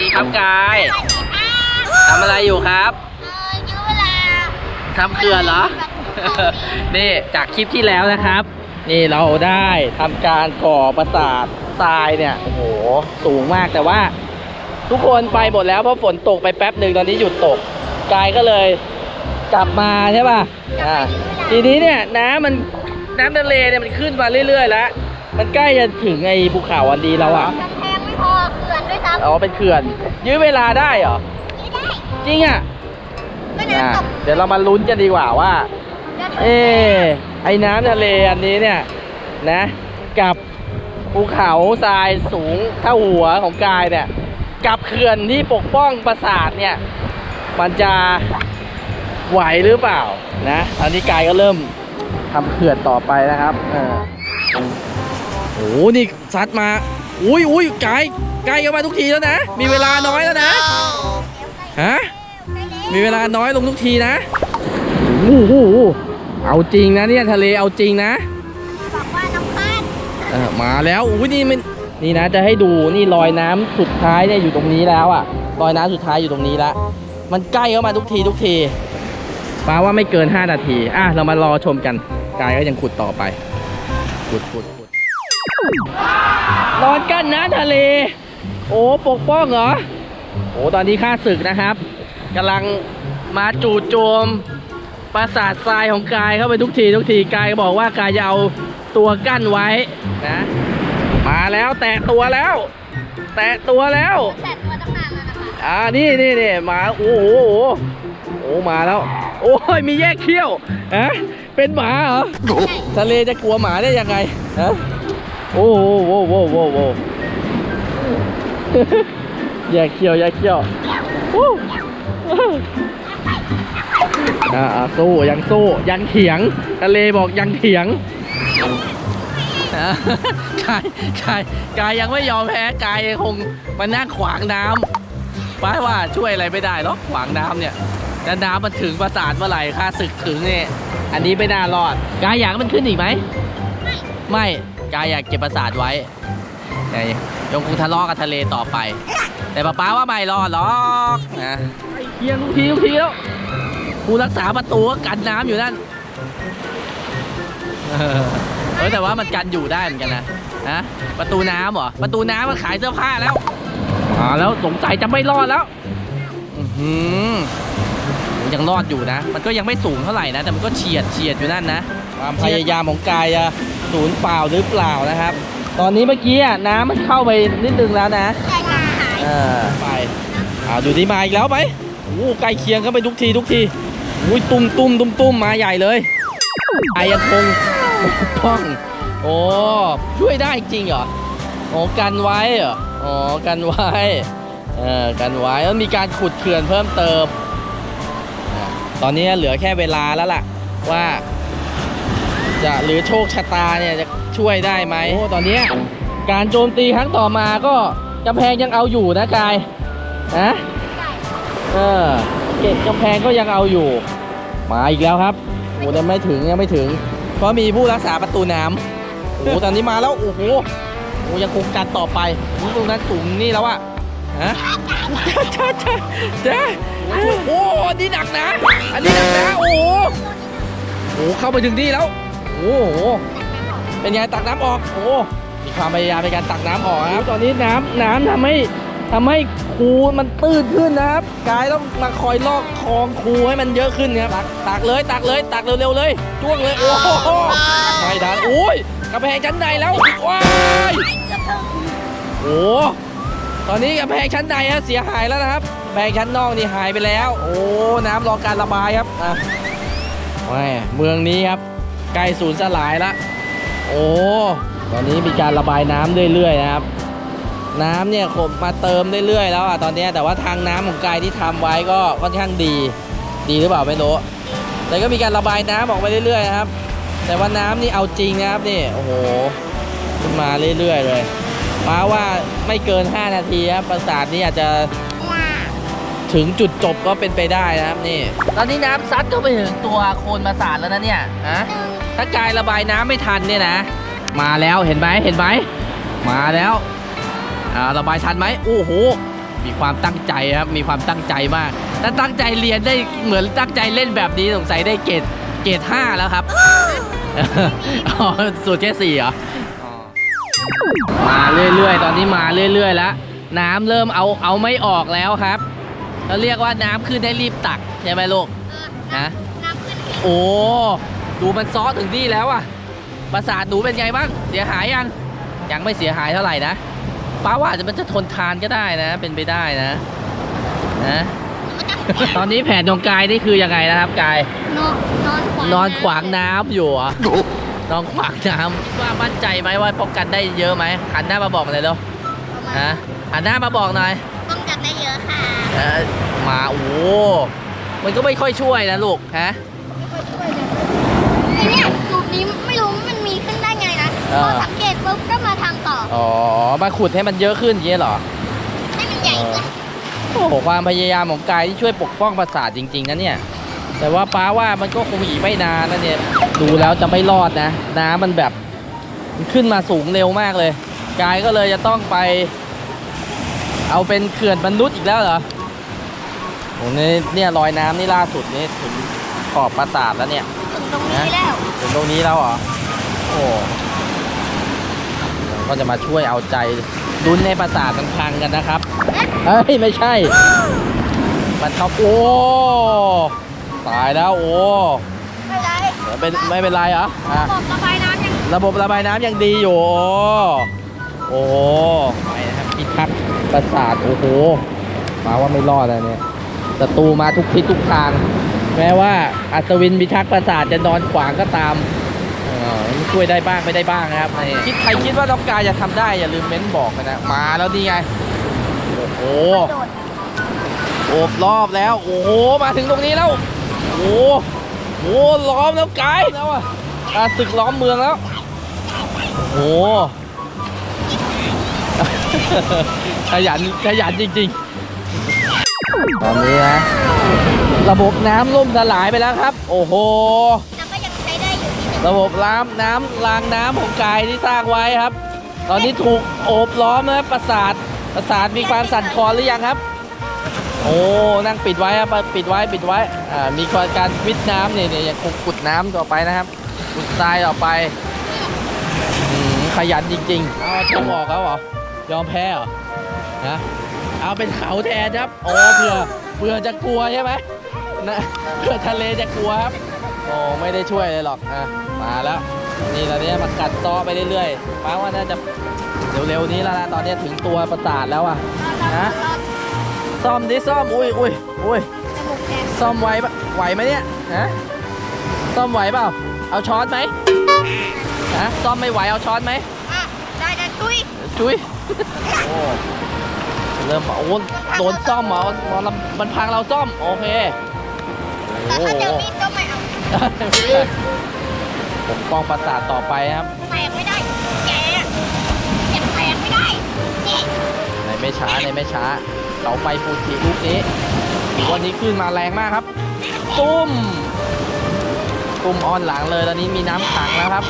ดีครับกายทำอะไรอยู่ครับทำเขื่อนเหรอ นี่จากคลิปที่แล้วนะครับ นี่เราได้ทำการก่อประสาททรายเนี่ย โอ้โห สูงมากแต่ว่า ทุกคนไปหมดแล้วเพราะฝนตกไปแป๊บหนึ่งตอนนี้หยุดตก กายก็เลยกลับมาใช่ป่ะอ่าทีนี้เนี่ยน้ำมันน้ำทะเลเนี่ยมันขึ้นมาเรื่อยๆแล้ว มันใกล้จะถึงไอ้ภูเขาอันดีแล้วอะกำแพงไม่พอเขื่อนด้วยซ้ำ อ๋อเป็นเขื่อน ยื้อเวลาได้เหรอไม่ได้จริงอะก็อะน้ำตกเดี๋ยวเรามาลุ้นกันดีกว่าว่าจะถึงเอ๊ะไอ้น้ำทะเลอันนี้เนี่ยนะ กับภูเขาทรายสูงเท่าหัวของกายเนี่ย กับเขื่อนที่ปกป้องปราสาทเนี่ย มันจะไหวหรือเปล่านะตอนนี้กายก็เริ่มทำเขื่อนต่อไปนะครับเออโอ้โหนี่ซัดมา อุ้ยอุ้ยกาย ใกายก็มาทุกทีแล้วนะ มีเวลาน้อยแล้วนะ ฮะ มีเวลาน้อยลงทุกทีนะโอ้โหเอาจริงนะเนี่ยทะเลเอาจริงนะบอกว่าน้ำค้านเออมาแล้วอุ้ยนี่มันนี่นะจะให้ดูนี่รอยน้ำสุดท้ายเนี่ยอยู่ตรงนี้แล้วอะรอยน้ำสุดท้ายอยู่ตรงนี้ละมันใกล้เข้ามาทุกทีทุกทีปาว่าไม่เกิน 5 นาทีอะเรามารอชมกันกายก็ยังขุดต่อไปขุดขุดขุดนอนกันน้ำทะเล โอ้ปกป้องเหรอโอ้ตอนนี้ข้าศึกนะครับกำลังมาจู่โจมปราสาททรายของกายเข้าไปทุกทีทุกทีกายก็บอกว่ากายจะเอาตัวกั้นไว้นะมาแล้วแตะตัวแล้ว แตะตัวแล้วแต่ตัวตั้งนานแล้วนะคะอ่านี่นี่นี่มาโอ้โหโอ้โหโอ้มาแล้ว โอ้ยมีแยกเขี้ยวฮะเป็นหมาเหรอทะเลจะกลัวหมาได้ยังไงฮะโอ้โหโอ้โหโอ้โหโอ้โหแยเขียวแยกเขียววู้อ่าสู้ยังสู้ยังเถียงทะเลบอกยังเถียงกายกายกายยังไม่ยอมแพ้กายยังคงมานั่งขวางน้ำป้ายว่าช่วยอะไรไม่ได้หรอกขวางน้ำเนี่ยแล้วน้ำมันถึงประสาทเมื่อไหร่ค่าศึกถึงเนี่ยอันนี้ไม่น่ารอดกายอยากมันขึ้นอีกไหมไม่ไม่กายอยากเก็บประสาทไว้ ยังคงทะเลาะกับทะเลต่อไป แต่ป้าป้าว่าไม่รอดหรอกนะเคียงทุกทีทุกทีแล้วผู้รักษาประตูก็กันน้ำอยู่นั่นเออเออแต่ว่ามันกันอยู่ได้เหมือนกันนะฮะประตูน้ำเหรอประตูน้ำมันขายเสื้อผ้าแล้วมาแล้วสงสัยจะไม่รอดแล้วอื้อหือยังรอดอยู่นะ มันก็ยังไม่สูงเท่าไหร่นะ แต่มันก็เฉียดเฉียดอยู่นั่นนะ ความพยายามของกายจะสูญเปล่าหรือเปล่านะครับ ตอนนี้เมื่อกี้อะน้ำมันเข้าไปนิดนึงแล้วนะใช่ค่ะหายเออไปเอาดูนี่มาอีกแล้วไหมโอ้ใกล้เคียงกันไปทุกทีทุกทีอุ้ยตุ้มตุ้มตุ้มตุ้มมาใหญ่เลยไอยังคงปกป้องโอ้ช่วยได้จริงเหรอโอ้กันไว้เหรออ๋อกันไว้เออกันไว้แล้วมีการขุดเขื่อนเพิ่มเติมอะตอนนี้เหลือแค่เวลาแล้วล่ะ ว่า จะหรือโชคชะตาเนี่ยจะ ช่วยได้ไหมโอ้ตอนนี้การโจมตีครั้งต่อมาก็กำแพงยังเอาอยู่นะกายนะเออเกตกำแพงก็ยังเอาอยู่ มาอีกแล้วครับโอ้ยังไม่ถึงยังไม่ถึง เพราะมีผู้รักษาประตูน้ำโอ้ตอนนี้มาแล้วโอ้โหโอ้ยังคงการต่อไปตรงนั้นสูงนี่แล้วอะฮะจ้าจ้าจ้าโอ้โหอันนี้หนักนะ อันนี้หนักนะ โอ้โหโอ้โหเข้าไปถึงนี่แล้ว โอ้โห เป็นไงตักน้ำออกโอ้โหมีความพยายามในการตักน้ำออกนะครับตอนนี้น้ำน้ำทำให้ทำให้คูมันตื้นขึ้นนะครับกายต้องมาคอยลอกคลองคูให้มันเยอะขึ้นครับตักตักเลยตักเลยตักเร็วๆเลยจ้วงเลยโอ้โหไม่ทันโอ้ยกระแพงชั้นในแล้วว้ายเกือบถึงโอ้โหตอนนี้กระแพงชั้นในฮะเสียหายแล้วนะครับกระแพงชั้นนอกนี่หายไปแล้ว โอ้น้ำรอการระบายครับอะแหม่เมืองนี้ครับใกล้สูญสลายแล้ว โอ้ ตอนนี้มีการระบายน้ำเรื่อยๆนะครับ น้ำเนี่ยขมมาเติมเรื่อยๆแล้วอะตอนนี้แต่ว่าทางน้ำของกายที่ทำไว้ก็ค่อนข้างดี ดีหรือเปล่าไม่รู้ แต่ก็มีการระบายน้ำออกไปเรื่อยๆนะครับ แต่ว่าน้ำนี่เอาจริงนะครับนี่ โอ้โห ขึ้นมาเรื่อยๆเลย มาว่าไม่เกิน 5 นาทีครับ ปราสาทนี้อาจจะถึงจุดจบก็เป็นไปได้นะครับนี่ ตอนนี้น้ำซัดเข้าไปถึงตัวโคนปราสาทแล้วนะเนี่ย ฮะ ถ้ากายระบายน้ำไม่ทันเนี่ยนะ มาแล้วเห็นไหมเห็นไหมมาแล้วอ่าระบายทันไหมโอ้โหมีความตั้งใจครับมีความตั้งใจมากถ้าตั้งใจเรียนได้เหมือนตั้งใจเล่นแบบนี้สงสัยได้เกรดเกรดห้าแล้วครับอ๋อสูตรแค่สี่เหรออ๋อมาเรื่อยๆ ตอนนี้มาเรื่อยๆแล้วน้ำเริ่มเอาเอาไม่ออกแล้วครับเราเรียกว่าน้ำขึ้นได้รีบตักใช่ไหมลูกเออฮะน้ำขึ้นโอ้ ดูมันซ้อถึงนี่แล้วอะประสาทหนูเป็นไงบ้างเสียหายยังยังไม่เสียหายเท่าไหร่นะป้าว่าจะมันจะทนทานก็ได้นะ เป็นไปได้นะนะตอนนี้แผนของกายนี่คือยังไงนะครับกายนอนนอนขวางนอนขวางน้ำอยู่เหรอนอนขวางน้ำว่ามั่นใจไหมว่าป้องกันได้เยอะไหมหันหน้ามาบอกมาเลยเร็วฮะหันหน้ามาบอกหน่อยป้องกันได้เยอะค่ะเออมาโอ้โหมันก็ไม่ค่อยช่วยนะลูกฮะ ไอเนี่ยสูตรนี้ไม่รู้มันมีขึ้นได้ไงนะเอพออสังเกตปุ๊บก็มาทำต่อ อ๋อ มาขุดให้มันเยอะขึ้นอย่างเงี้ยเหรอ ให้มันใหญ่ขึ้นโอ้โหความพยายามของกายที่ช่วยปกป้องประสาทจริงๆนะเนี่ย แต่ว่าป้าว่ามันก็คงอีกไม่นานนะเนี่ย ดูแล้วจะไม่รอดนะ น้ำมันแบบมันขึ้นมาสูงเร็วมากเลย กายก็เลยจะต้องไป เอาเป็นเขื่อนมนุษย์อีกแล้วเหรอโอ้เนี่ยเนี่ยรอยน้ำนี่ล่าสุดนี่ถึงขอบปราสาทแล้วเนี่ยถึง ตรงนี้แล้ว ถึงตรงนี้แล้วเหรอ โอ้เราก็จะมาช่วยเอาใจดุนในปราสาทมันพังกันนะครับ เฮ้ย ไม่ใช่ มันท็อปโอ้ ตายแล้วโอ้ไม่ได้เป็นไม่เป็นไรเหรออะ บอกระบายน้ำยังระบบระบายน้ำยังดีอยู่ โอ้โหไปนะครับพิทักษ์ปราสาท โอ้โห มาว่าไม่รอดแล้วเนี่ยศัตรูมาทุกทิศทุกทาง แม้ว่าอัศวินพิทักษ์ปราสาทจะนอนขวางก็ตามเออมันช่วยได้บ้างไม่ได้บ้างนะครับคิดใครคิดว่าน้องกายจะทำได้อย่าลืมเม้นบอกกันนะมาแล้วนี่ไงโอ้โหโอบรอบแล้ว โอ้โหมาถึงตรงนี้แล้วโอ้โหโอ้ล้อมแล้วไกลแล้วอะอะศึกล้อมเมืองแล้วโอ้โหขยันขยันจริง ๆ ตอนนี้นะระบบน้ำล่มสลายไปแล้วครับ โอ้โหน้ำก็ยังใช้ได้อยู่ที่หนึ่งระบบล้างน้ำรางน้ำของกายที่สร้างไว้ครับ ตอนนี้ถูกโอบล้อมนะประสาทประสาทมีความสั่นคลอนหรือยังครับ โอ้นั่งปิดไว้ครับปิดไว้ปิดไว้อ่ามีการวิทน้ำเนี่ยเนี่ยยังคงขุดน้ำต่อไปนะครับขุดทรายต่อไปอืมขยันจริงๆเอาทงออกแล้วเหรอยอมแพ้เหรอนะ เอาเป็นเขาแทนครับโอ้เผื่อเผื่อจะกลัวใช่ไหมนะเผื่อทะเลจะกลัวครับโอ้ไม่ได้ช่วยเลยหรอกอะมาแล้ว นี่ตอนนี้มันกัดซ้อไปเรื่อยๆป้าว่าน่าจะเร็วๆนี้แล้วนะตอนนี้ถึงตัวประสาทแล้วอะฮะซ่อมดิซ่อมอุ้ยอุ้ยอุ้ยจมูกแดงซ่อมไหวปะไหวไหมเนี่ยฮะซ่อมไหวเปล่าเอาช้อนไหมฮะซ่อมไม่ไหวเอาช้อนไหมอะได้ได้ตุ้ยจุ้ยโอ้ เริ่มโอ้โดนซ่อมเหรอมันมันพังเราซ่อม โอเคแต่โอ้ถ้าโหเจอมีดก็ไม่เอาผมป้องประสาทต่อไปครับแตกไม่ได้แกเก็บแตกไม่ได้นี่ในไม่ช้าในไม่ช้าเสาไฟฟูจิลูกนี้วันนี้ขึ้นมาแรงมากครับ ตุ้มตุ้มออนหลังเลยตอนนี้มีน้ำขังแล้วครับ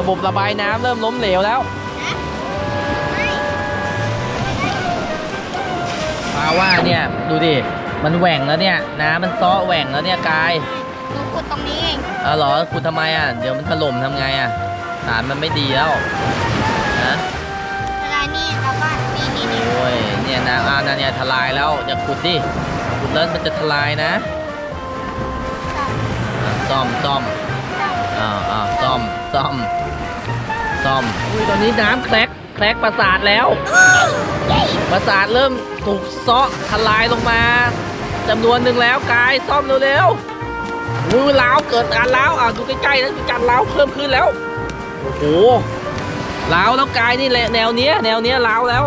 ระบบระบายน้ำเริ่มล้มเหลวแล้วาว่าเนี่ยดูดิ มันแหว่งแล้วเนี่ยน้ำมันซ้อแหว่งแล้วเนี่ยกายหนูขุดตรงนี้เองเออเหรอคุณทำไมอะ เดี๋ยวมันถล่มทำไงอะฐานมันไม่ดีแล้วนะเวลานี่เราก็นี่นี่นี่โอ้ยเนี่ยนะอ่านะเนี่ยทลายแล้วอย่าขุดดิขุดแล้วมันจะทลายนะอะซ่อมซ่อมอ่าอ่าซ่อมซ่อมซ่อมอุ้ยตอนนี้น้ำแคลก แคลกประสาทแล้ว ประสาทเริ่มถูกเซาะทลายลงมาจำนวนหนึ่งแล้วกายซ่อมเร็วๆมือล้าวเกิดการล้าวอะดูใกล้ๆนะมีการล้าวเพิ่มขึ้นแล้วโอ้โหล้าวแล้วกายนี่แหละแนวเนี้ยแนวเนี้ยล้าวแล้ว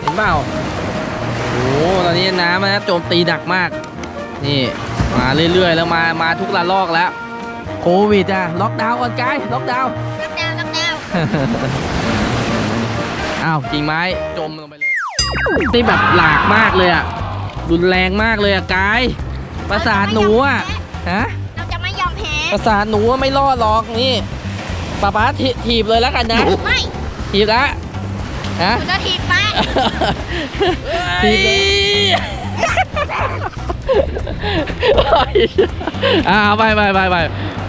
เห็นเปล่าโอ้โหตอนนี้น้ำนะโจมตีหนักมาก นี่มาเรื่อยๆ แล้วมามาทุกระลอกแล้วโควิดอะล็อกดาวน์ก่อนกายล็อกดาวน์รับดาวรับดาว อ้าวกิ่งไม้จมลงไปเลยนี่แบบหลากมากเลยอะรุนแรงมากเลยอะกายประสาทหนูอะฮะเราจะไม่ยอมแพ้ประสาทหนูอะไม่รอดหรอกนี่ป้าป๊าถีถีบเลยแล้วกันนะไม่ถีบแล้วฮะหนูจะถีบป้าถีบเลยอ่าไปไปไปไป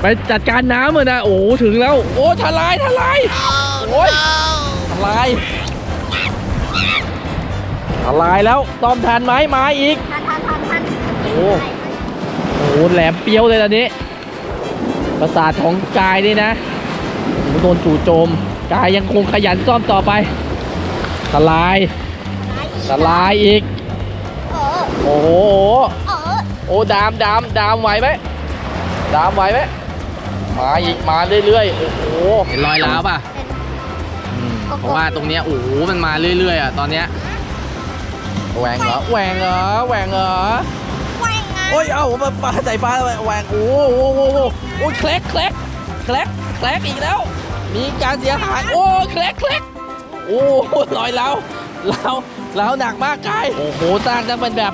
ไปจัดการน้ำเลยนะโอ้ถึงแล้ว โอ้ทลายทลายโอ้ยทลาย ทลายแล้วต้อมทันไหมมาอีก ทันทันทันทันโอ้โอ้แหลมเปรี้ยวเลยตอนนี้ ประสาทของกายนี่นะโอ้โดนจู่โจม กายยังคงขยันซ่อมต่อไปทลายทลายอีก เออโอ้โห เออโอ้ดามดามดามไหวไหมดามไหวไหมมาอีกมาเรื่อยๆ โอ้โห เห็นรอยร้าวป่ะ เป็นอืมเพราะว่าตรงเนี้ยโอ้โหมันมาเรื่อยๆอะตอนเนี้ยแหวงเหรอแหวงเหรอแหวงเหรอแหว่งไงโอ้ยเอ้าปลาปลาใจปลาแหวงโอ้โหโอ้โหโอ้โหโอ้ยแคลกแคลกแคลกแคลกอีกแล้ว มีการเสียหายโอ้แคลกแคลกโอ้โหลอยแล้วแล้วแล้วหนักมากกายโอ้โหสร้างจะเป็นแบบ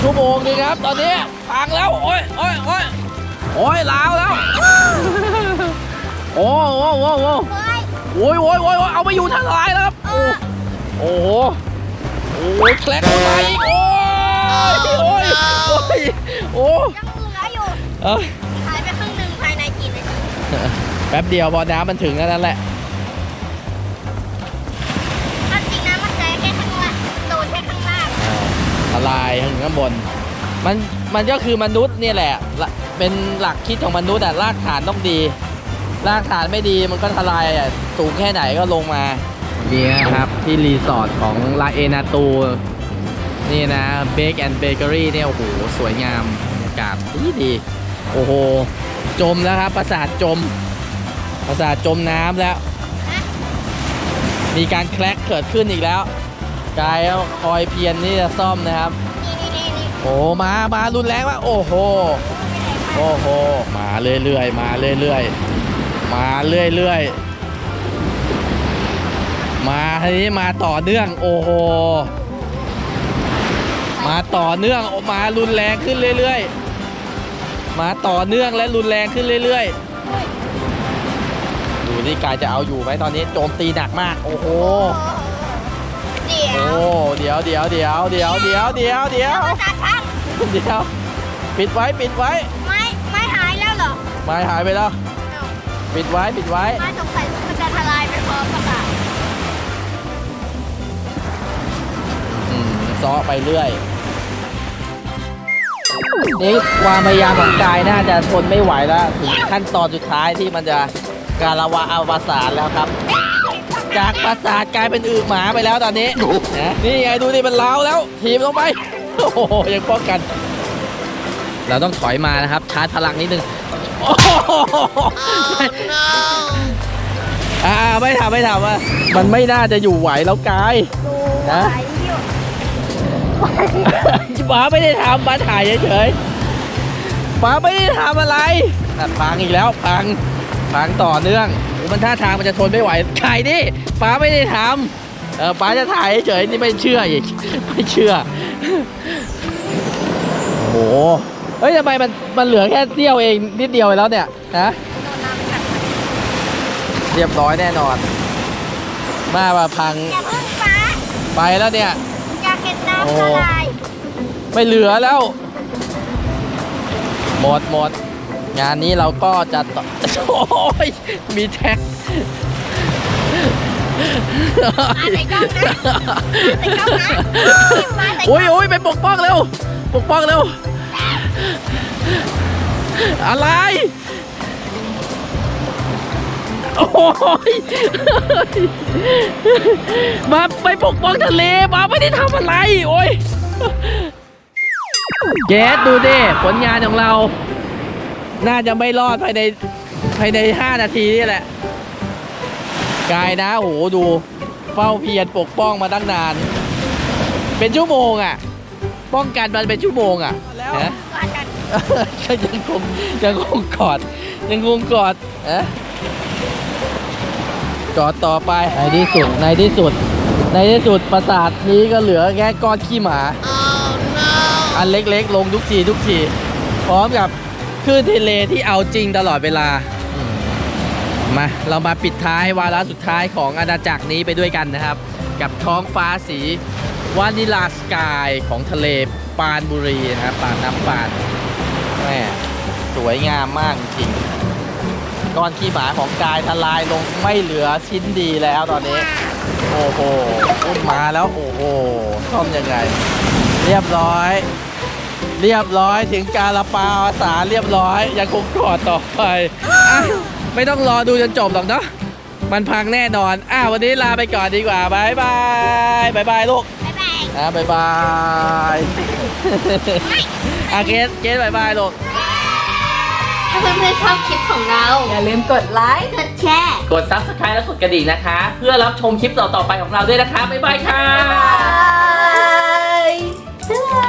ชั่วโมงนึงครับ ตอนนี้พังแล้วโอ้ยโอ้ยโอ้ยโอ้ยล้าวแล้วโอ้โหโอ้โหโอ้โหเฮ้ยโอ้ย โอ้ยโอ้ยโอ้ยเอาไปอยู่ทลายแล้วครับเออโอ้โหโอ้ยแคลกเข้ามาอีก โอ้ยโอ้ยโอ้ยโอ้ยังเหลืออยู่เอ้ยหายไปครึ่งหนึ่งภายในกี่นาทีแป๊บเดียวพอน้ำมันถึงแค่นั้นแหละเอาจริงนะมันใจแค่ข้างล่างโดนแค่ข้างล่างทลายถึงข้างบน มัน มันก็คือมนุษย์เนี่ยแหละละเป็นหลักคิดของมนุษย์อะรากฐานต้องดี รากฐานไม่ดีมันก็ทลายอะสูงแค่ไหนก็ลงมานี่นะครับ ที่รีสอร์ทของลาเอนาตูนี่นะเบ k แอนด์เบเกอรี่เนี่ยโอ้โหสวยงามบรรยากาศดีดี โอ้โห จมแล้วครับประสาทจมประสาทจมน้ำแล้ว มีการแคลกเกิดขึ้นอีกแล้วกายคอยเพียรที่จะซ่อมนะครับโอ้มามารุนแรงมาโอ้โห โอ้โห มาเรื่อยๆ มาเรื่อยๆ มาเรื่อยๆ มาทีนี้มาต่อเนื่องโอ้โห มาต่อเนื่องโอ้มารุนแรงขึ้นเรื่อยๆ มาต่อเนื่องและรุนแรงขึ้นเรื่อยๆ ดูนี่กายจะเอาอยู่ไหมตอนนี้โจมตีหนักมาก โอ้โห เดี๋ยวโอ้เดี๋ยวเดี๋ยวเดี๋ยวเดี๋ยวเดี๋ยวเดี๋ยวเดี๋ยวประสาทพังเดี๋ยวปิดไว้ปิดไว้ ไม่ไม่หายแล้วเหรอ ไม้หายไปแล้วเอ้า ปิดไว้ ปิดไว้ ไม่สงสัยมันจะทลายไปพร้อมประสาทอืมซ้อไปเรื่อย นี่ความพยายามของกายน่าจะทนไม่ไหวแล้ว ถึงขั้นตอนสุดท้ายที่มันจะการละวะอวสานแล้วครับ จากประสาทกลายเป็นอึหมาไปแล้วตอนนี้นะนี่ไงดูดิมันล้าวแล้ว ทีมลงไป โอ้โหยังป้องกัน เราต้องถอยมานะครับชาร์จพลังนิดนึง โอ้โหไม่อ่าไม่ทำไม่ทำอะมันไม่น่าจะอยู่ไหวแล้วกาย ดูนะไหวอยู่ป้าไม่ได้ทำป้าถ่ายเฉยๆป้าไม่ได้ทำอะไรแต่พังอีกแล้วพังพังต่อเนื่องโอ้มันท่าทางมันจะทนไม่ไหวใครดิป้าไม่ได้ทำเออป้าจะถ่ายเฉยๆนี่ไม่เชื่ออีก ไม่เชื่อ โอ้โห เฮ้ยทำไมมันมันเหลือแค่เสี้ยวเองนิดเดียวไปแล้วเนี่ยฮะโดนน้ำกัดเรียบร้อยแน่นอน มาว่าพังอย่าเพิ่งฟ้าไปแล้วเนี่ยอยากเห็นน้ำโอ้ละลายไม่เหลือแล้ว หมดหมด งานนี้เราก็จะต่อโอ้ยมีแท็กมาใส่กล้องนะมาใส่กล้องนะมาใส่กล้โอ้องยโอ้ยไปปกป้องเร็วปกป้องเร็ว อะไร โอ้ย มาไปปกป้องทะเล มาไม่ได้ทำอะไร โอ้ยเจสดูดิผลงานของเรา น่าจะไม่รอดภายในภายใน 5 นาทีนี่แหละ กายนะโอ้โหดู เฝ้าเพียรปกป้องมาตั้งนาน เป็นชั่วโมงอะ ป้องกันมันเป็นชั่วโมงอะนะ ก่อนกันก็ยังคงยังคงกอด ยังคงกอดเอะกอดต่อไปในที่สุดในที่สุด ในที่สุดปราสาทนี้ก็เหลือแค่ก้อนขี้หมา อันเล็กๆ ลงทุกทีทุกที พร้อมกับคลื่นทะเลที่เอาจริงตลอดเวลามาเรามาปิดท้ายวาระสุดท้ายของอาณาจักรนี้ไปด้วยกันนะครับ กับท้องฟ้าสีวานิลาสกายของทะเลปานบุรีนะครับปานน้ำปาน แม่สวยงามมากจริงก้อนขี้หมาของกายทลายลงไม่เหลือชิ้นดีแล้วตอนนี้ โอ้โหอุ้มมาแล้วโอ้โหซ่อมยังไง เรียบร้อย เรียบร้อยถึงการละปาอาสาเรียบร้อย ยังคงกอดต่อไปอะไม่ต้องรอดูจนจบหรอกเนาะมันพังแน่นอนอะวันนี้ลาไปก่อนดีกว่าบายบายบายบายลูกบ๊ายบายอะบายบาย อะเกสเกสบายบายลูกถ้าเพื่อนๆชอบคลิปของเรา อย่าลืมกดไลค์ กดแชร์ กด subscribe และกดกระดิ่งนะคะ เพื่อรับชมคลิปต่อๆไปของเราด้วยนะคะ บ๊ายบายค่ะ บ๊ายบายบ๊ายบาย